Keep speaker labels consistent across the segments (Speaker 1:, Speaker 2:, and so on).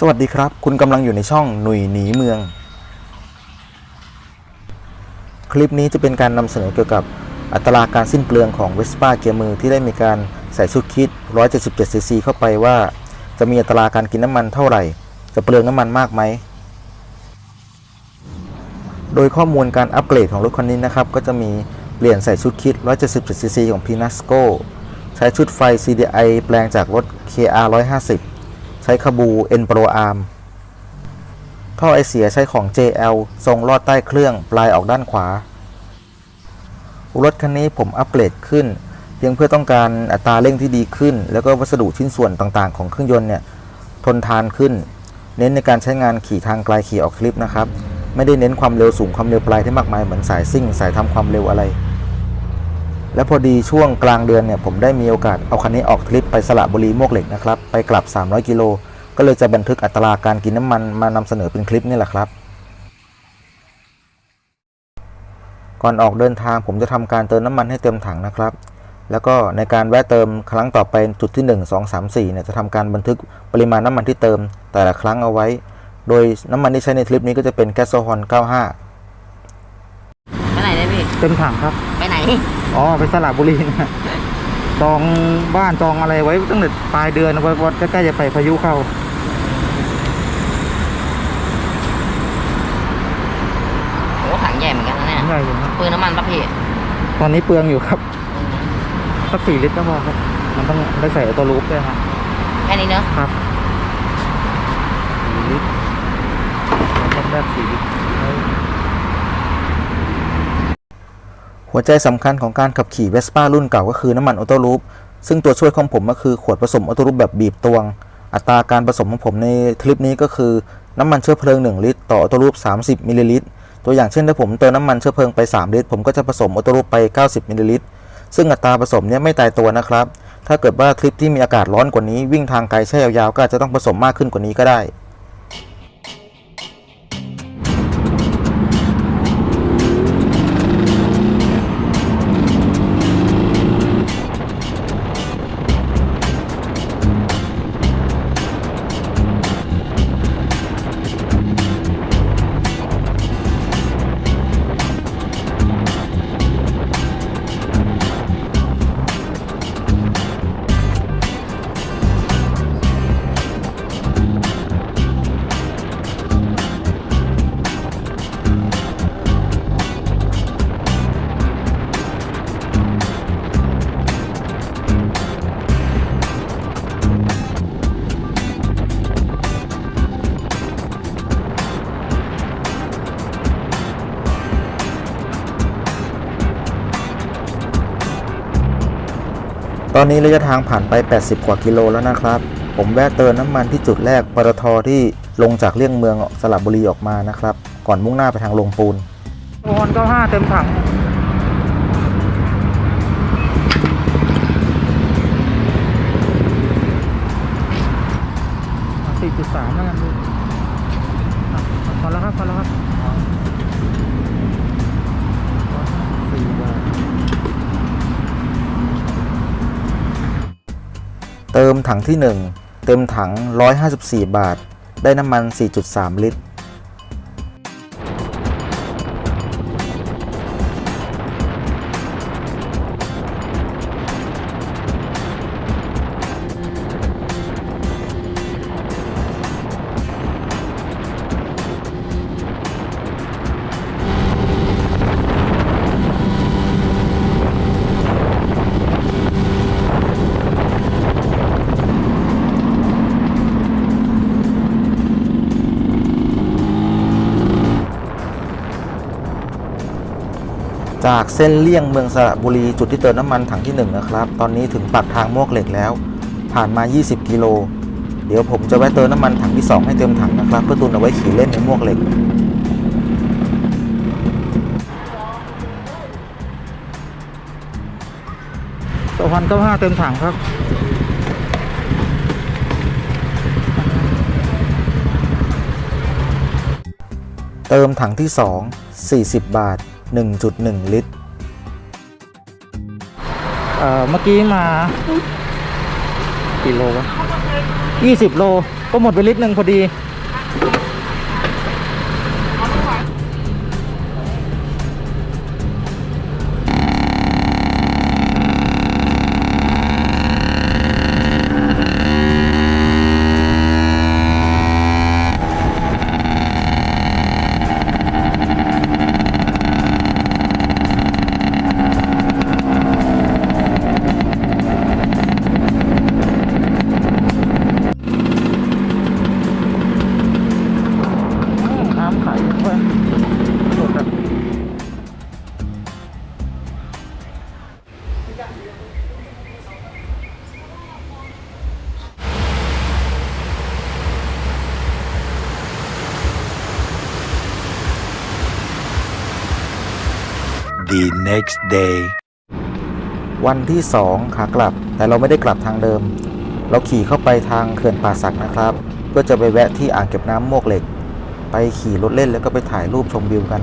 Speaker 1: สวัสดีครับ คุณกำลังอยู่ในช่องหนุ่ยหนีเมือง คลิปนี้จะเป็นการนำเสนอเกี่ยวกับอัตราการสิ้นเปลืองของ Vespa เกียร์มือที่ได้มีการใส่ชุดคิด 177cc เข้าไปว่า จะมีอัตราการกินน้ำมันเท่าไหร่ จะเปลืองน้ำมันมากไหม โดยข้อมูลการอัปเกรดของรถคันนี้นะครับ ก็จะมีเปลี่ยนใส่ชุดคิด 177cc ของ Pinasco ใช้ชุดไฟ CDI แปลงจากรถ KR 150 ใช้คาบู N Pro Arm ท่อไอเสียใช้ของ JL ทรงลอดใต้เครื่องปลายออกด้านขวา รถคันนี้ผมอัปเกรดขึ้น เพียงเพื่อต้องการอัตราเร่งที่ดีขึ้น แล้วก็วัสดุชิ้นส่วนต่างๆ ของเครื่องยนต์เนี่ยทนทานขึ้น เน้นในการใช้งานขี่ทางไกลขี่ออกทริปนะครับ ไม่ได้เน้นความเร็วสูงความเร็วปลายที่มากมายเหมือนสายซิ่ง สายทำความเร็วอะไร และพอดีช่วงกลางเดือนเนี่ยผมได้มีโอกาสเอาคันนี้ออกทริปไปสระบุรีมวกเหล็กนะครับไปกลับ 300 กิโล ก็เลยจะบันทึกอัตราการกินน้ำมันมานำเสนอเป็นคลิปนี่แหละครับ ก่อนออกเดินทางผมจะทำการเติมน้ำมันให้เต็มถังนะครับ แล้วก็ในการแวะเติมครั้งต่อไปจุดที่ 1 2 3 4เนี่ยจะทำการบันทึกปริมาณน้ำมันที่เติมแต่ละครั้งเอาไว้ โดยน้ำมันที่ใช้ในคลิปนี้ก็จะเป็นแก๊สโซฮอล95
Speaker 2: ไปไหนเนี่ยพี่
Speaker 3: เต็มถังครับ
Speaker 2: ไปไหน
Speaker 3: อ๋อไปสระบุรีนะจองบ้านจองอะไรไว้ตั้งแต่ปลายเดือนวันวันใกล้ๆจะไปพายุเข้า
Speaker 2: โอ้ถังใหญ่เหมือนกันนะเนี่ย
Speaker 3: ใหญ่อยู่ครับ
Speaker 2: ปืนน้ำมันปะพี่
Speaker 3: ตอนนี้เปลืองอยู่ครับสักสี่ลิตรก็พอครับ มันต้องได้ใส่ตัวรูปด้วยครับ
Speaker 2: แค่นี้เนอะ
Speaker 3: ครับสี่ลิตรเราต้องได้สี่ลิตร
Speaker 1: หัวใจสำคัญของการขับขี่เวสป้ารุ่นเก่าก็คือน้ำมันออโต้ลูปซึ่งตัวช่วยของผมก็คือขวดผสมออโต้ลูปแบบบีบตวง อัตราการผสมของผมในคลิปนี้ก็คือน้ำมันเชื้อเพลิง 1 ลิตร ต่อออโต้ลูป30มิลลิลิตรตัวอย่างเช่นถ้าผมเติมน้ำมันเชื้อเพลิงไป 3 ลิตร ผมก็จะผสมออโต้ลูปไป 90มิลลิลิตรซึ่งอัตราผสมเนี้ยไม่ตายตัวนะครับถ้าเกิดว่าคลิปที่มีอากาศร้อนกว่านี้วิ่งทางไกลแช่ยาวๆก็อาจจะต้องผสมมากขึ้นกว่านี้ก็ได้ ตอนนี้ระยะทางผ่านไป 80 กว่ากิโลแล้วนะครับ ผมแวะเติมน้ำมันที่จุดแรกปตทที่ลงจากเลี่ยงเมืองสระบบุรีออกมานะครับ ก่อนมุ่งหน้าไปทางลงปูน
Speaker 3: โอนก็ห้าเต็มถังสี่จุดสามแล้วกันดูพอแล้วครับพอแล้วครับ
Speaker 1: เติมถังที่ 1 เต็มถัง 154 บาท ได้น้ำมัน 4.3 ลิตร จากเส้นเลี่ยงเมืองสระบุรีจุดที่เติมน้ำมันถังที่ 1 นะครับ ตอนนี้ถึงปากทางมวกเหล็กแล้ว ผ่านมา 20 กิโล เดี๋ยวผมจะแวะเติมน้ำมันถังที่ 2 ให้เต็มถังนะครับ เพื่อตุนเอาไว้ขี่เล่นในมวกเหล็ก
Speaker 3: สองพันเก้าห้าเต็มถังครับ
Speaker 1: เติมถังที่ 2 40 บาท 1.1 ลิตร
Speaker 3: เอ่อ เมื่อกี้มากี่โลวะยี่สิบโล ก็หมดไปลิตรหนึ่งพอดี
Speaker 4: the next day.
Speaker 1: วันที่2ขากลับ แต่เราไม่ได้กลับทางเดิม เราขี่เข้าไปทางเขื่อนป่าสักนะครับ เพื่อจะไปแวะที่อ่างเก็บน้ำโมกเหล็ก ไปขี่รถเล่นแล้วก็ไปถ่ายรูปชมวิวกัน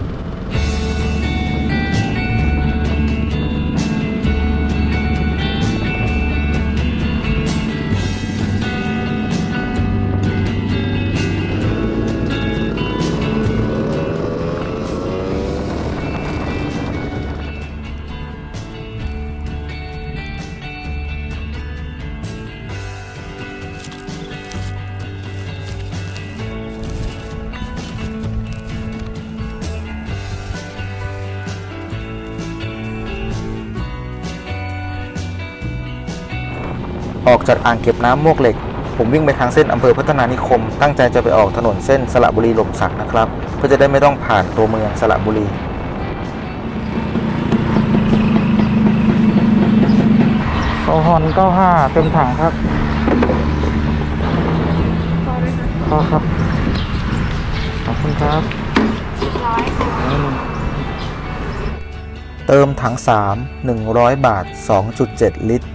Speaker 1: ออกจากอ่างเก็บน้ำมวกเหล็ก ผมวิ่งไปทางเส้นอำเภอพัฒนานิคม ตั้งใจจะไปออกถนนเส้นสระบุรีหลมสักนะครับ เพื่อจะได้ไม่ต้องผ่านตัวเมืองสระบุรี
Speaker 3: โอฮอนเก้าห้าเต็มถังครับพอครับ ขอบคุณครับร้อย
Speaker 1: เติมถัง 3 100 บาท 2.7 ลิตร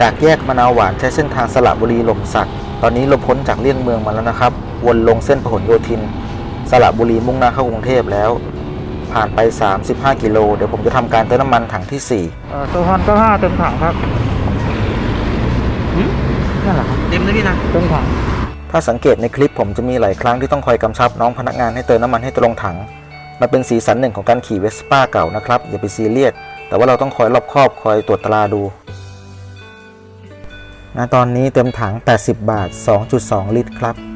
Speaker 1: จากแยกมะนาวหวานใช้เส้นทางสระบุรีหล่มสัก ตอนนี้เราพ้นจากเลี่ยงเมืองมาแล้วนะครับ วนลงเส้นพหลโยธิน สระบุรีมุ่งหน้าเข้ากรุงเทพแล้ว ผ่านไป 35 กิโล เดี๋ยวผมจะทำการเติมน้ำมันถังที่
Speaker 3: เอ่อโซฮอนเก้าห้าเต็มถังครับนั่นแหละครับ
Speaker 2: เต็มเลยพี่นะ
Speaker 3: เต็มถัง
Speaker 1: 4 ถ้าสังเกตในคลิปผมจะมีหลายครั้งที่ต้องคอยกำชับน้องพนักงานให้เติมน้ำมันให้ตรงถัง มันเป็นสีสันหนึ่งของการขี่เวสป้าเก่านะครับอย่าไปซีเรียสแต่ว่าเราต้องคอยรอบคอบคอยตรวจตราดู ณตอนนี้เต็มถัง 80 บาท 2.2 ลิตรครับ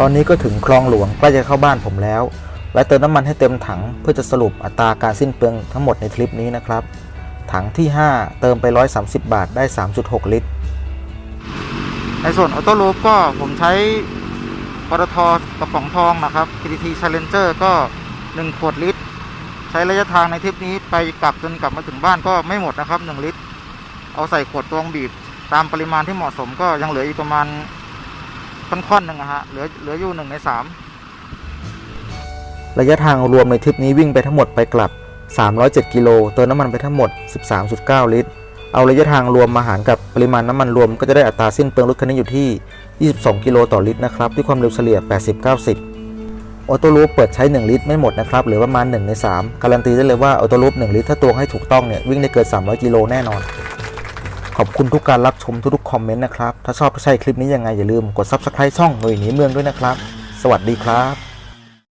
Speaker 1: ตอนนี้ก็ถึงคลองหลวงใกล้จะเข้าบ้านผมแล้ว และเติมน้ำมันให้เต็มถังเพื่อจะสรุปอัตราการสิ้นเปลืองทั้งหมดในทริปนี้นะครับ ถังที่ 5 เติมไป 130 บาทได้ 3.6 ลิตร
Speaker 3: ในส่วนออโต้ลูปก็ผมใช้ปตทกระป๋องทองนะครับ PTT Challenger ก็ 1 ขวดลิตร ใช้ระยะทางในทริปนี้ไปกลับจนกลับมาถึงบ้านก็ไม่หมดนะครับ 1 ลิตร เอาใส่ขวดตวงบีบ ตามปริมาณที่เหมาะสมก็ยังเหลืออีกประมาณ ค่อนๆหนึ่งอะฮะเหลือเหลืออยู่หนึ่งในสาม
Speaker 1: ระยะทางรวมในทริปนี้วิ่งไปทั้งหมดไปกลับ 307 กิโลเติมน้ำมันไปทั้งหมด 13.9 ลิตร เอาระยะทางรวมมาหารกับปริมาณน้ำมันรวมก็จะได้อัตราสิ้นเปลืองรถคันนี้อยู่ที่ 22 กิโลต่อลิตรนะครับด้วยความเร็วเฉลี่ย 80-90 ออโต้ลูปเปิดใช้ 1 ลิตรไม่หมดนะครับหลือประมาณ 1 ใน 3 การันตีได้เลยว่าออโต้ลูป1ลิตรถ้าตวงให้ถูกต้องเนี่ยวิ่งได้เกิน 300 กิโลแน่นอน ขอบคุณทุกการรับชมทุกๆคอมเมนต์นะครับ ถ้าชอบก็ใช่คลิปนี้ยังไงอย่าลืมกด Subscribe ช่องหน่วยหนีเมืองด้วยนะครับ สวัสดีครับ